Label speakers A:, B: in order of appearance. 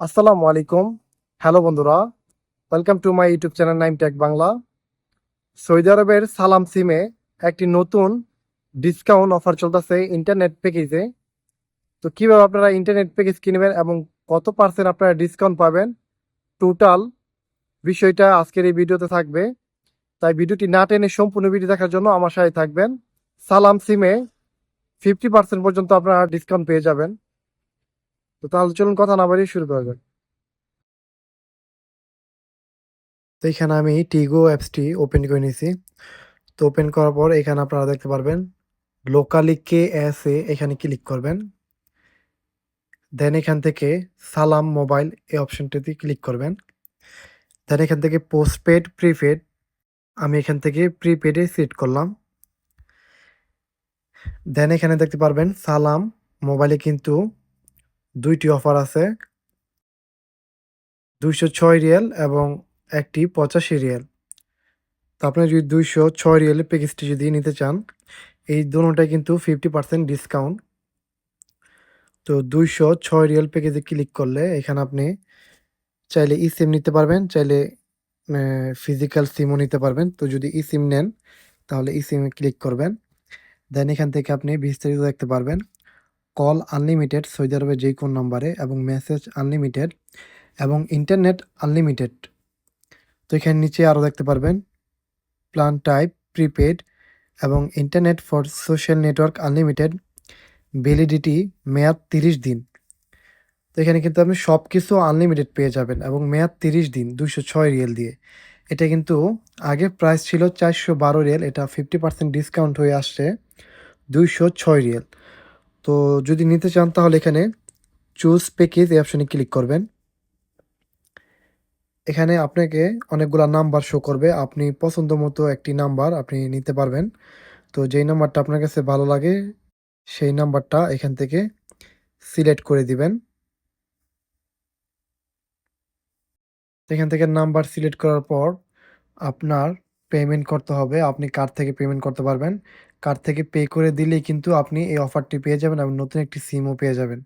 A: আসসালামু আলাইকুম। হ্যালো বন্ধুরা welcome to my YouTube channel Naim tech Bangla Saudi আরবের সালাম সিমে একটি নতুন ডিসকাউন্ট অফার চলতেছে ইন্টারনেট প্যাকেজে তো কীভাবে আপনারা ইন্টারনেট প্যাকেজ কিনবেন এবং কত পার্সেন্ট আপনারা ডিসকাউন্ট পাবেন? টোটাল বিষয়টা আজকের এই ভিডিওতে থাকবে। তাই ভিডিওটি না টেনে সম্পূর্ণ ভিডিও দেখার জন্য আমার সাথে থাকবেন। সালাম সিমে ফিফটি পার্সেন্ট পর্যন্ত আপনারা ডিসকাউন্ট পেয়ে যাবেন। তো তাহলে চলুন কথা না বাড়িয়ে শুরু করা যাক। তো এখানে আমি টিগো অ্যাপসটি ওপেন করে নিয়েছি। তো ওপেন করার পর এখানে আপনারা দেখতে পারবেন লোকালি কে এস এ এখানে ক্লিক করবেন। দেন এখান থেকে সালাম মোবাইল এই অপশনটিতে ক্লিক করবেন। দেন এখান থেকে পোস্টপেড প্রিপেড আমি এখান থেকে প্রিপেডে সিট করলাম। দেন এখানে দেখতে পারবেন, সালাম মোবাইলে কিন্তু দুইটি অফার আছে। দুইশো ছয় রিয়েল এবং একটি পঁচাশি রিয়েল। তো আপনি যদি দুইশো ছয় রিয়ালের প্যাকেজটি যদি নিতে চান, এই দুটোটাই কিন্তু ফিফটি পার্সেন্ট ডিসকাউন্ট তো দুইশো ছয় রিয়েল প্যাকেজে ক্লিক করলে এখানে আপনি চাইলে ই সিম নিতে পারবেন, চাইলে ফিজিক্যাল সিমও নিতে পারবেন। তো যদি ই সিম নেন, তাহলে ই সিমে ক্লিক করবেন। দেন এখান থেকে আপনি বিস্তারিত দেখতে পারবেন। কল আনলিমিটেড সৌদি আরবের যে কোন নাম্বারে এবং মেসেজ আনলিমিটেড এবং ইন্টারনেট আনলিমিটেড। তো এখানে নিচে আরও দেখতে পারবেন। প্ল্যান টাইপ, প্রিপেড এবং internet for social network unlimited. Validity, মেয়াদ তিরিশ দিন। তো এখানে কিন্তু আপনি সব কিছু আনলিমিটেড পেয়ে যাবেন এবং মেয়াদ তিরিশ দিন দুশো ছয় রিয়েল দিয়ে। এটা কিন্তু আগে প্রাইস ছিল চারশো বারো রিয়েল, এটা ফিফটি পার্সেন্ট ডিসকাউন্ট হয়ে আসছে দুইশো ছয় রিয়েল। তো যদি নিতে চান তাহলে এখানে চুজ প্যাকেজ এই অপশনে ক্লিক করবেন। এখানে আপনাকে অনেকগুলা নাম্বার শো করবে। আপনি পছন্দ মতো একটি নাম্বার আপনি নিতে পারবেন। তো যেই নাম্বারটা আপনার কাছে ভালো লাগে, সেই নাম্বারটা এখান থেকে সিলেক্ট করে দিবেন। এখান থেকে নাম্বার সিলেক্ট করার পর আপনার পেমেন্ট করতে হবে। আপনি কার্ড থেকে পেমেন্ট করতে পারবেন। কার্ড থেকে পে করে দিলেই কিন্তু আপনি এই অফারটি পেয়ে যাবেন এবং নতুন একটি সিমও পেয়ে যাবেন।